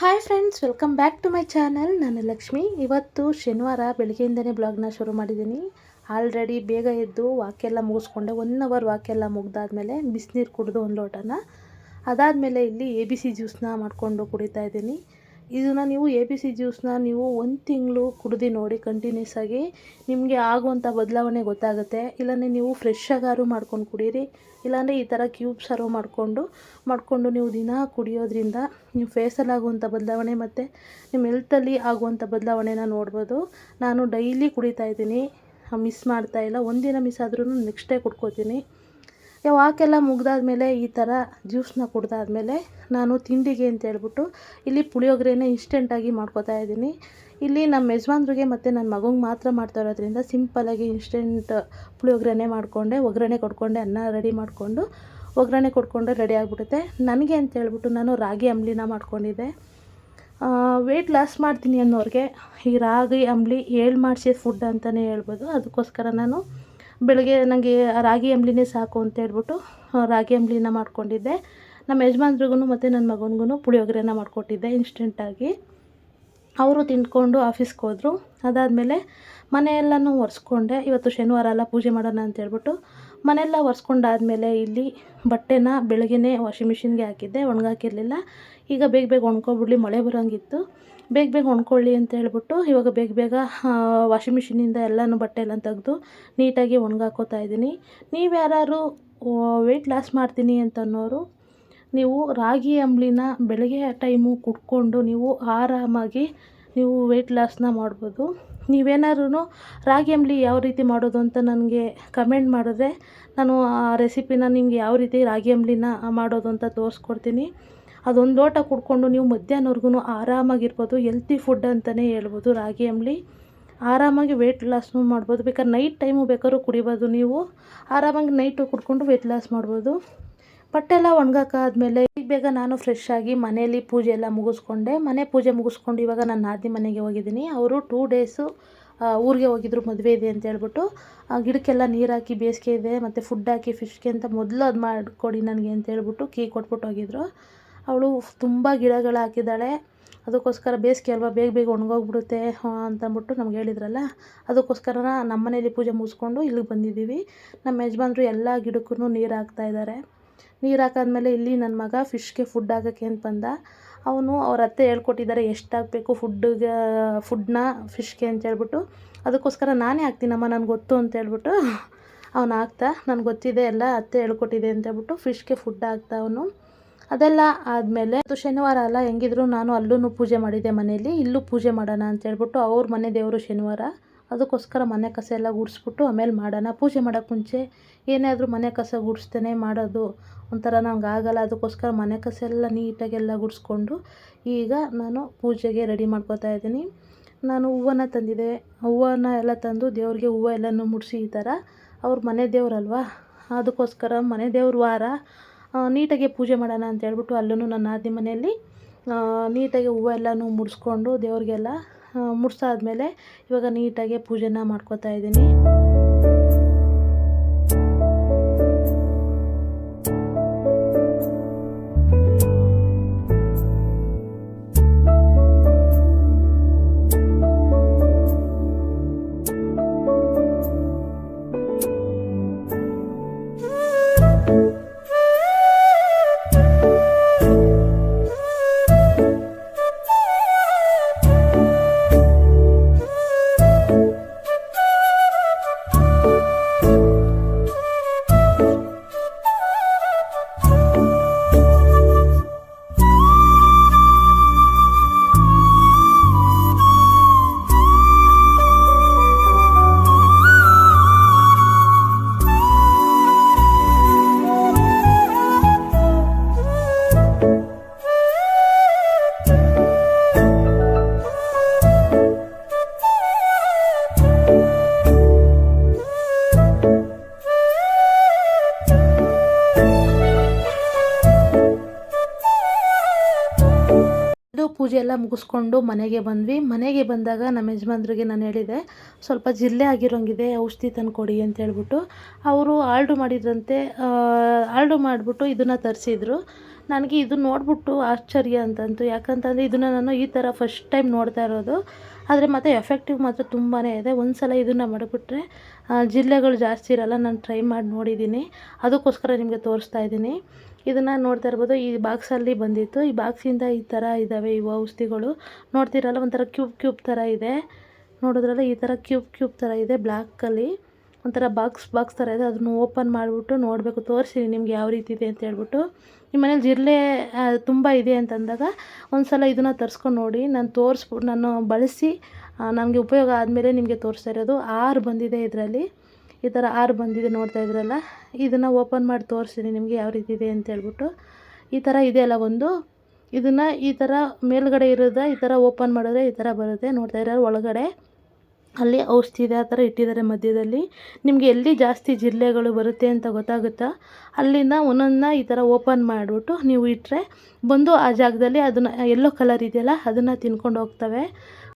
Hi friends welcome back to my channel ನಾನು ಲಕ್ಷ್ಮಿ. ಇವತ್ತು ಶನಿವಾರ ಬೆಳಗ್ಗೆಯಿಂದನೇ ಬ್ಲಾಗ್ನ ಶುರು ಮಾಡಿದ್ದೀನಿ. ಆಲ್ರೆಡಿ ಬೇಗ ಎದ್ದು ವಾಕೆಲ್ಲ ಮುಗಿಸ್ಕೊಂಡೆ. ಒನ್ ಅವರ್ ವಾಕೆಲ್ಲ ಮುಗ್ದಾದ್ಮೇಲೆ ಬಿಸಿನೀರು ಕುಡಿದು ಒಂದು ಲೋಟನ. ಅದಾದಮೇಲೆ ಇಲ್ಲಿ ಎ ಬಿ ಸಿ ಜ್ಯೂಸ್ನ ಮಾಡಿಕೊಂಡು ಕುಡಿತಾ ಇದ್ದೀನಿ. ಇದನ್ನು ನೀವು ಎ ಬಿ ಸಿ ಜ್ಯೂಸನ್ನ ನೀವು ಒಂದು ತಿಂಗಳು ಕುಡ್ದು ನೋಡಿ ಕಂಟಿನ್ಯೂಸ್ ಆಗಿ ನಿಮಗೆ ಆಗುವಂಥ ಬದಲಾವಣೆ ಗೊತ್ತಾಗುತ್ತೆ. ಇಲ್ಲಾಂದರೆ ನೀವು ಫ್ರೆಶ್ ಆಗಾರು ಮಾಡ್ಕೊಂಡು ಕುಡೀರಿ. ಇಲ್ಲಾಂದರೆ ಈ ಥರ ಕ್ಯೂಬ್ ಸರ್ವ್ ಮಾಡಿಕೊಂಡು ಮಾಡಿಕೊಂಡು ನೀವು ದಿನ ಕುಡಿಯೋದ್ರಿಂದ ನಿಮ್ಮ ಫೇಸಲ್ಲಿ ಆಗುವಂಥ ಬದಲಾವಣೆ ಮತ್ತು ನಿಮ್ಮ ಹೆಲ್ತಲ್ಲಿ ಆಗುವಂಥ ಬದಲಾವಣೆನ ನೋಡ್ಬೋದು. ನಾನು ಡೈಲಿ ಕುಡಿತಾ ಇದ್ದೀನಿ. ಮಿಸ್ ಮಾಡ್ತಾ ಇಲ್ಲ. ಒಂದಿನ ಮಿಸ್ ಆದ್ರೂ ನೆಕ್ಸ್ಟ್ ಡೇ ಕುಡ್ಕೋತೀನಿ. ವಾಕೆಲ್ಲ ಮುಗ್ದಾದ್ಮೇಲೆ ಈ ಥರ ಜ್ಯೂಸನ್ನ ಕುಡ್ದಾದ್ಮೇಲೆ ನಾನು ತಿಂಡಿಗೆ ಅಂತ ಹೇಳ್ಬಿಟ್ಟು ಇಲ್ಲಿ ಪುಳಿಯೋಗರೆನ ಇನ್ಸ್ಟೆಂಟಾಗಿ ಮಾಡ್ಕೋತಾ ಇದ್ದೀನಿ. ಇಲ್ಲಿ ನಮ್ಮ ಯಜಮಾನ್ರಿಗೆ ಮತ್ತು ನನ್ನ ಮಗಂಗೆ ಮಾತ್ರ ಮಾಡ್ತಾ ಇರೋದ್ರಿಂದ ಸಿಂಪಲಾಗಿ ಇನ್ಸ್ಟೆಂಟ್ ಪುಳಿಯೋಗರೆನೇ ಮಾಡಿಕೊಂಡೆ, ಒಗ್ಗರಣೆ ಕೊಟ್ಕೊಂಡೆ, ಅನ್ನ ರೆಡಿ ಮಾಡಿಕೊಂಡು, ಒಗ್ಗರಣೆ ಕೊಟ್ಕೊಂಡು ರೆಡಿ ಆಗಿಬಿಡುತ್ತೆ. ನನಗೆ ಅಂತ ಹೇಳ್ಬಿಟ್ಟು ನಾನು ರಾಗಿ ಅಂಬ್ಲಿನ ಮಾಡ್ಕೊಂಡಿದ್ದೆ. ವೆಯ್ಟ್ ಲಾಸ್ ಮಾಡ್ತೀನಿ ಅನ್ನೋರಿಗೆ ಈ ರಾಗಿ ಅಂಬ್ಲಿ ಏಳು ಮಾಡಿಸಿದ ಫುಡ್ ಅಂತಲೇ ಹೇಳ್ಬೋದು. ಅದಕ್ಕೋಸ್ಕರ ನಾನು ಬೆಳಗ್ಗೆ ನನಗೆ ರಾಗಿ ಅಂಬ್ಲಿನೇ ಸಾಕು ಅಂತ ಹೇಳ್ಬಿಟ್ಟು ರಾಗಿ ಅಂಬ್ಲಿನ ಮಾಡ್ಕೊಂಡಿದ್ದೆ. ನಮ್ಮ ಯಜಮಾನ್ರಿಗೂ ಮತ್ತು ನನ್ನ ಮಗನಿಗೂ ಪುಳಿಯೋಗರೆನ ಮಾಡಿಕೊಟ್ಟಿದ್ದೆ ಇನ್ಸ್ಟೆಂಟಾಗಿ ಅವರು ತಿಂದ್ಕೊಂಡು ಆಫೀಸ್ಗೆ ಹೋದರು. ಅದಾದಮೇಲೆ ಮನೆಯೆಲ್ಲನೂ ಒರೆಸ್ಕೊಂಡೆ. ಇವತ್ತು ಶನಿವಾರ ಎಲ್ಲ ಪೂಜೆ ಮಾಡೋಣ ಅಂತ ಹೇಳ್ಬಿಟ್ಟು ಮನೆಯೆಲ್ಲ ಒರೆಸ್ಕೊಂಡಾದ್ಮೇಲೆ ಇಲ್ಲಿ ಬಟ್ಟೆನ ಬೆಳಗ್ಗೆನೇ ವಾಷಿಂಗ್ ಮಿಷಿನ್ಗೆ ಹಾಕಿದ್ದೆ, ಒಣಗಾಕಿರಲಿಲ್ಲ. ಈಗ ಬೇಗ ಬೇಗ ಒಣ್ಕೊಬಿಡ್ಲಿ, ಮಳೆ ಬರೋಂಗಿತ್ತು. ಬೇಗ ಬೇಗ ಒಣ್ಕೊಳ್ಳಿ ಅಂತ ಹೇಳ್ಬಿಟ್ಟು ಇವಾಗ ಬೇಗ ಬೇಗ ವಾಷಿಂಗ್ ಮಿಷಿನಿಂದ ಎಲ್ಲನೂ ಬಟ್ಟೆ ಎಲ್ಲ ತೆಗೆದು ನೀಟಾಗಿ ಒಣಗಾಕೋತಾ ಇದ್ದೀನಿ. ನೀವು ಯಾರು ವೆಯ್ಟ್ ಲಾಸ್ ಮಾಡ್ತೀನಿ ಅಂತ ಅನ್ನೋರು ನೀವು ರಾಗಿ ಅಂಬ್ಲಿನ ಬೆಳಗ್ಗೆ ಟೈಮು ಕುಡ್ಕೊಂಡು ನೀವು ಆರಾಮಾಗಿ ನೀವು ವೆಯ್ಟ್ ಲಾಸ್ನ ಮಾಡ್ಬೋದು. ನೀವೇನಾದ್ರೂ ರಾಗಿ ಅಂಬಲಿ ಯಾವ ರೀತಿ ಮಾಡೋದು ಅಂತ ನನಗೆ ಕಮೆಂಟ್ ಮಾಡಿದ್ರೆ ನಾನು ಆ ರೆಸಿಪಿನ ನಿಮಗೆ ಯಾವ ರೀತಿ ರಾಗಿ ಅಂಬಲಿನ ಮಾಡೋದು ಅಂತ ತೋರಿಸ್ಕೊಡ್ತೀನಿ. ಅದೊಂದು ಲೋಟ ಕುಡ್ಕೊಂಡು ನೀವು ಮಧ್ಯಾಹ್ನವರೆಗೂ ಆರಾಮಾಗಿರ್ಬೋದು ಎಲ್ತಿ ಫುಡ್ ಅಂತಲೇ ಹೇಳ್ಬೋದು ರಾಗಿ ಅಂಬಲಿ. ಆರಾಮಾಗಿ ವೆಯ್ಟ್ ಲಾಸ್ನು ಮಾಡ್ಬೋದು. ಬೇಕಾದ್ರೆ ನೈಟ್ ಟೈಮು ಬೇಕಾದ್ರೂ ಕುಡಿಬೋದು ನೀವು. ಆರಾಮಾಗಿ ನೈಟು ಕುಡ್ಕೊಂಡು ವೆಯ್ಟ್ ಲಾಸ್ ಮಾಡ್ಬೋದು. ಬಟ್ಟೆಲ್ಲ ಒಣಗಾಕಾದ್ಮೇಲೆ ಈಗ ಬೇಗ ನಾನು ಫ್ರೆಶ್ ಆಗಿ ಮನೇಲಿ ಪೂಜೆ ಎಲ್ಲ ಮುಗಿಸ್ಕೊಂಡೆ. ಮನೆ ಪೂಜೆ ಮುಗಿಸ್ಕೊಂಡು ಇವಾಗ ನಾನು ನಾದಿ ಮನೆಗೆ ಹೋಗಿದ್ದೀನಿ. ಅವರು ಟೂ ಡೇಸು ಊರಿಗೆ ಹೋಗಿದ್ರು, ಮದುವೆ ಇದೆ ಅಂತ ಹೇಳ್ಬಿಟ್ಟು. ಗಿಡಕ್ಕೆಲ್ಲ ನೀರು ಹಾಕಿ ಬೇಸಿಗೆ ಇದೆ, ಮತ್ತು ಫುಡ್ ಹಾಕಿ ಫಿಶ್ಗೆ ಅಂತ ಮೊದಲು ಅದು ಮಾಡಿಕೊಡಿ ನನಗೆ ಅಂತ ಹೇಳ್ಬಿಟ್ಟು ಕೀ ಕೊಟ್ಬಿಟ್ಟು ಹೋಗಿದ್ರು. ಅವಳು ತುಂಬ ಗಿಡಗಳು ಹಾಕಿದ್ದಾಳೆ. ಅದಕ್ಕೋಸ್ಕರ ಬೇಸಿಗೆ ಅಲ್ವಾ, ಬೇಗ ಬೇಗ ಒಣಗೋಗ್ಬಿಡುತ್ತೆ ಅಂತಂದ್ಬಿಟ್ಟು ನಮ್ಗೆ ಹೇಳಿದ್ರಲ್ಲ. ಅದಕ್ಕೋಸ್ಕರ ನಮ್ಮ ಮನೇಲಿ ಪೂಜೆ ಮುಗಿಸ್ಕೊಂಡು ಇಲ್ಲಿಗೆ ಬಂದಿದ್ದೀವಿ. ನಮ್ಮ ಯಜಮಾನ್ರು ಎಲ್ಲ ಗಿಡಕ್ಕೂ ನೀರು ಹಾಕ್ತಾಯಿದ್ದಾರೆ ನೀರು ಹಾಕಾದ್ಮೇಲೆ ಇಲ್ಲಿ ನನ್ನ ಮಗ ಫಿಶ್ಗೆ ಫುಡ್ ಹಾಕೋಕ್ಕೆ ಅಂತ ಬಂದ ಅವನು ಅವ್ರ ಅತ್ತೆ ಹೇಳ್ಕೊಟ್ಟಿದ್ದಾರೆ ಎಷ್ಟು ಹಾಕಬೇಕು ಫುಡ್ಡಿಗೆ ಫುಡ್ನ ಫಿಶ್ಗೆ ಅಂತ ಹೇಳ್ಬಿಟ್ಟು. ಅದಕ್ಕೋಸ್ಕರ ನಾನೇ ಹಾಕ್ತೀನಮ್ಮ, ನನಗೆ ಗೊತ್ತು ಅಂತ ಹೇಳ್ಬಿಟ್ಟು. ಅವನು ಹಾಕ್ತಾ, ನನಗೆ ಗೊತ್ತಿದೆ, ಎಲ್ಲ ಅತ್ತೆ ಹೇಳ್ಕೊಟ್ಟಿದೆ ಅಂತ ಹೇಳ್ಬಿಟ್ಟು ಫಿಶ್ಗೆ ಫುಡ್ ಹಾಕ್ತಾ ಅವನು. ಅದೆಲ್ಲ ಆದಮೇಲೆ ಅದು ಶನಿವಾರ ಅಲ್ಲ, ಹೆಂಗಿದ್ರು ನಾನು ಅಲ್ಲೂ ಪೂಜೆ ಮಾಡಿದೆ ಮನೆಯಲ್ಲಿ ಇಲ್ಲೂ ಪೂಜೆ ಮಾಡೋಣ ಅಂತ ಹೇಳ್ಬಿಟ್ಟು ಅವ್ರ ಮನೆ ದೇವರು ಶನಿವಾರ. ಅದಕ್ಕೋಸ್ಕರ ಮನೆ ಕಸ ಎಲ್ಲ ಗುಡಿಸ್ಬಿಟ್ಟು ಆಮೇಲೆ ಮಾಡೋಣ. ಪೂಜೆ ಮಾಡೋಕ್ಕೆ ಮುಂಚೆ ಏನೇ ಆದರೂ ಮನೆ ಕಸ ಗುಡಿಸ್ತೇನೆ ಮಾಡೋದು. ಒಂಥರ ನಂಗೆ ಆಗಲ್ಲ. ಅದಕ್ಕೋಸ್ಕರ ಮನೆ ಕಸ ಎಲ್ಲ ನೀಟಾಗೆಲ್ಲ ಗುಡಿಸ್ಕೊಂಡು ಈಗ ನಾನು ಪೂಜೆಗೆ ರೆಡಿ ಮಾಡ್ಕೋತಾ ಇದ್ದೀನಿ. ನಾನು ಹೂವನ್ನ ತಂದಿದ್ದೆ ಹೂವನ್ನ ಎಲ್ಲ ತಂದು ದೇವ್ರಿಗೆ ಹೂವು ಎಲ್ಲನೂ ಮುಡಿಸಿ ಈ ಥರ. ಅವ್ರ ಮನೆ ದೇವ್ರಲ್ವಾ? ಅದಕ್ಕೋಸ್ಕರ ಮನೆ ದೇವ್ರ ವಾರ. ನೀಟಾಗಿ ಪೂಜೆ ಮಾಡೋಣ ಅಂತ ಹೇಳ್ಬಿಟ್ಟು ಅಲ್ಲೂ ನನ್ನ ಆದಿ ಮನೆಯಲ್ಲಿ ನೀಟಾಗಿ ಹೂವು ಎಲ್ಲನೂ ಮುಡಿಸ್ಕೊಂಡು ದೇವ್ರಿಗೆಲ್ಲ ಮುಡ್ಸಾದ್ಮೇಲೆ ಇವಾಗ ನೀಟಾಗಿ ಪೂಜೆನ ಮಾಡ್ಕೋತಾ ಇದ್ದೀನಿ. ಪೂಜೆ ಎಲ್ಲ ಮುಗಿಸ್ಕೊಂಡು ಮನೆಗೆ ಬಂದ್ವಿ. ಮನೆಗೆ ಬಂದಾಗ ನಮ್ಮ ಯಜಮಾನ್ರಿಗೆ ನಾನು ಹೇಳಿದೆ, ಸ್ವಲ್ಪ ಜಿಲ್ಲೆ ಆಗಿರೋಂಗಿದೆ, ಔಷಧಿ ತಂದುಕೊಡಿ ಅಂತ ಹೇಳ್ಬಿಟ್ಟು. ಅವರು ಆರ್ಡ್ರ್ ಮಾಡಿದ್ರಂತೆ ಆರ್ಡ್ರ್ ಮಾಡಿಬಿಟ್ಟು ಇದನ್ನು ತರಿಸಿದ್ರು. ನನಗೆ ಇದು ನೋಡ್ಬಿಟ್ಟು ಆಶ್ಚರ್ಯ ಅಂತಂತು. ಯಾಕಂತಂದರೆ ಇದನ್ನು ನಾನು ಈ ಥರ ಫಸ್ಟ್ ಟೈಮ್ ನೋಡ್ತಾ ಇರೋದು. ಆದರೆ ಮತ್ತು ಎಫೆಕ್ಟಿವ್ ಮಾತ್ರ ತುಂಬಾ ಇದೆ. ಒಂದು ಸಲ ಇದನ್ನು ಮಾಡಿಬಿಟ್ರೆ ಜಿಲ್ಲೆಗಳು ಜಾಸ್ತಿ ಇರಲ್ಲ. ನಾನು ಟ್ರೈ ಮಾಡಿ ನೋಡಿದ್ದೀನಿ. ಅದಕ್ಕೋಸ್ಕರ ನಿಮಗೆ ತೋರಿಸ್ತಾ ಇದ್ದೀನಿ. ಇದನ್ನು ನೋಡ್ತಾ ಇರ್ಬೋದು. ಈ ಬಾಕ್ಸಲ್ಲಿ ಬಂದಿತ್ತು. ಈ ಬಾಕ್ಸಿಂದ ಈ ಥರ ಇದ್ದಾವೆ ಇವು ಔಷಧಿಗಳು. ನೋಡ್ತಿರಲ್ಲ, ಒಂಥರ ಕ್ಯೂಬ್ ಕ್ಯೂಬ್ ಥರ ಇದೆ. ನೋಡಿದ್ರಲ್ಲ ಈ ಥರ ಕ್ಯೂಬ್ ಕ್ಯೂಬ್ ಥರ ಇದೆ ಬ್ಲ್ಯಾಕಲ್ಲಿ ಒಂಥರ ಬಾಕ್ಸ್ ಬಾಕ್ಸ್ ಥರ ಇದೆ. ಅದನ್ನು ಓಪನ್ ಮಾಡಿಬಿಟ್ಟು ನೋಡಬೇಕು. ತೋರಿಸಿ ನಿಮ್ಗೆ ಯಾವ ರೀತಿ ಇದೆ ಅಂತ ಹೇಳ್ಬಿಟ್ಟು. ನಿಮ್ಮ ಮನೇಲಿ ಜಿರಳೆ ತುಂಬ ಇದೆ ಅಂತಂದಾಗ ಒಂದು ಸಲ ಇದನ್ನು ತರಿಸ್ಕೊಂಡು ನೋಡಿ. ನಾನು ತೋರಿಸ್ಬಿಟ್ಟು ನಾನು ಬಳಸಿ ನನಗೆ ಉಪಯೋಗ ಆದಮೇಲೆ ನಿಮಗೆ ತೋರಿಸ್ತಾ ಇರೋದು. ಆರು ಬಂದಿದೆ ಇದರಲ್ಲಿ. ಈ ಥರ ಆರು ಬಂದಿದೆ ನೋಡ್ತಾ ಇದ್ರಲ್ಲ, ಇದನ್ನು ಓಪನ್ ಮಾಡಿ ತೋರಿಸ್ತೀನಿ ನಿಮಗೆ ಯಾವ ರೀತಿ ಇದೆ ಅಂತ ಹೇಳ್ಬಿಟ್ಟು. ಈ ಥರ ಇದೆಯಲ್ಲ ಒಂದು. ಇದನ್ನು ಈ ಥರ ಮೇಲುಗಡೆ ಇರೋದ ಈ ಥರ ಓಪನ್ ಮಾಡಿದ್ರೆ ಈ ಥರ ಬರುತ್ತೆ. ನೋಡ್ತಾ ಇರೋ ಒಳಗಡೆ. ಅಲ್ಲಿ ಔಷಧಿ ಇದೆ ಆ ಥರ ಇಟ್ಟಿದ್ದಾರೆ ಮಧ್ಯದಲ್ಲಿ. ನಿಮಗೆ ಎಲ್ಲಿ ಜಾಸ್ತಿ ಜಿರಳೆಗಳು ಬರುತ್ತೆ ಅಂತ ಗೊತ್ತಾಗುತ್ತಾ? ಅಲ್ಲಿಂದ ಒಂದೊಂದನ್ನ ಈ ಥರ ಓಪನ್ ಮಾಡಿಬಿಟ್ಟು ನೀವು ಇಟ್ಟರೆ ಬಂದು ಆ ಜಾಗದಲ್ಲಿ ಅದನ್ನು ಎಲ್ಲೋ ಕಲರ್ ಇದೆಯಲ್ಲ ಅದನ್ನು ತಿನ್ಕೊಂಡು ಹೋಗ್ತವೆ.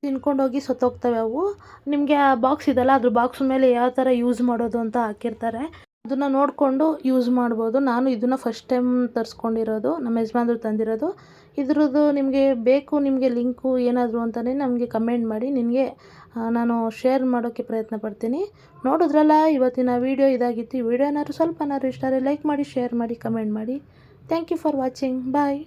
ತಿನ್ಕೊಂಡೋಗಿ ಸತ್ತೋಗ್ತವೆ ಅವು. ನಿಮಗೆ ಆ ಬಾಕ್ಸ್ ಇದೆಯಲ್ಲ, ಅದ್ರ ಬಾಕ್ಸ್ ಮೇಲೆ ಯಾವ ಥರ ಯೂಸ್ ಮಾಡೋದು ಅಂತ ಹಾಕಿರ್ತಾರೆ. ಅದನ್ನು ನೋಡಿಕೊಂಡು ಯೂಸ್ ಮಾಡ್ಬೋದು. ನಾನು ಇದನ್ನು ಫಸ್ಟ್ ಟೈಮ್ ತರಿಸ್ಕೊಂಡಿರೋದು, ನಮ್ಮ ಯಜಮಾನ್ರು ತಂದಿರೋದು. ಇದ್ರದ್ದು ನಿಮಗೆ ಬೇಕು, ನಿಮಗೆ ಲಿಂಕು ಏನಾದರೂ ಅಂತಲೇ ನಮಗೆ ಕಮೆಂಟ್ ಮಾಡಿ, ನಿನಗೆ ನಾನು ಶೇರ್ ಮಾಡೋಕ್ಕೆ ಪ್ರಯತ್ನ ಪಡ್ತೀನಿ. ನೋಡಿದ್ರಲ್ಲ, ಇವತ್ತಿನ ವೀಡಿಯೋ ಇದಾಗಿತ್ತು. ಈ ವಿಡಿಯೋ ಏನಾದ್ರು ಸ್ವಲ್ಪ ಏನಾದ್ರು ಇಷ್ಟ ಲೈಕ್ ಮಾಡಿ ಶೇರ್ ಮಾಡಿ ಕಮೆಂಟ್ ಮಾಡಿ. Thank you for watching bye